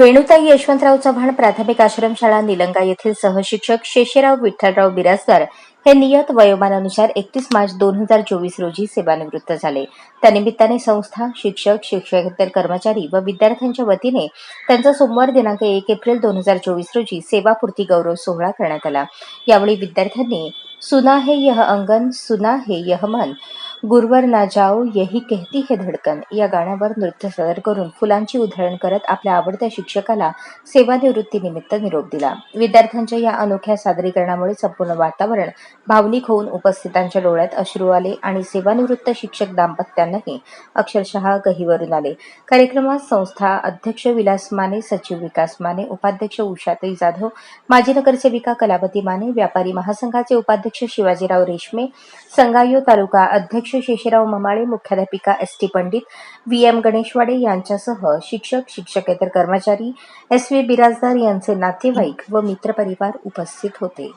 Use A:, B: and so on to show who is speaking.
A: वेणुताई यशवंतराव चव्हाण प्राथमिक आश्रमशाळा निलंगा येथील सहशिक्षक शेषेराव विठ्ठलराव बिराजदार हे नियत वयोमानानुसार एकतीस मार्च दोन हजार चोवीस रोजी सेवानिवृत्त झाले. त्यानिमित्ताने संस्था शिक्षक शिक्षकेतर कर्मचारी व विद्यार्थ्यांच्या वतीने त्यांचा सोमवार दिनांक एक एप्रिल दोन हजार चोवीस रोजी सेवापूर्ती गौरव सोहळा करण्यात आला. यावेळी विद्यार्थ्यांनी सुना हे यह अंगन सुना हे यह मन गुरुवर ना जाओ यही कहती है धडकन. या गाण्यावर नृत्य सादर करून फुलांची उधळण करत आपल्या आवडत्या शिक्षकाला सेवानिवृत्तीनिमित्त निरोप दिला. विद्यार्थ्यांच्या या अनोख्या सादरीकरणामुळे संपूर्ण वातावरण भावनिक होऊन उपस्थितांच्या डोळ्यात अश्रू आले आणि सेवानिवृत्त शिक्षक दाम्पत्यांनाही अक्षरशः गहीवरून आले. कार्यक्रमात संस्था अध्यक्ष विलास माने सचिव विकास माने उपाध्यक्ष उषाताई जाधव माजी नगरसेविका कलावती माने व्यापारी महासंघाचे उपाध्यक्ष शिवाजीराव रेशमे संगायो तालुका अध्यक्ष शेषराव ममाळे मुख्याध्यापिका S T Pandit V M Ganeshwade यांच्यासह शिक्षक शिक्षकेतर कर्मचारी एस व्ही बिराजदार यांचे नातेवाईक व मित्रपरिवार उपस्थित होते.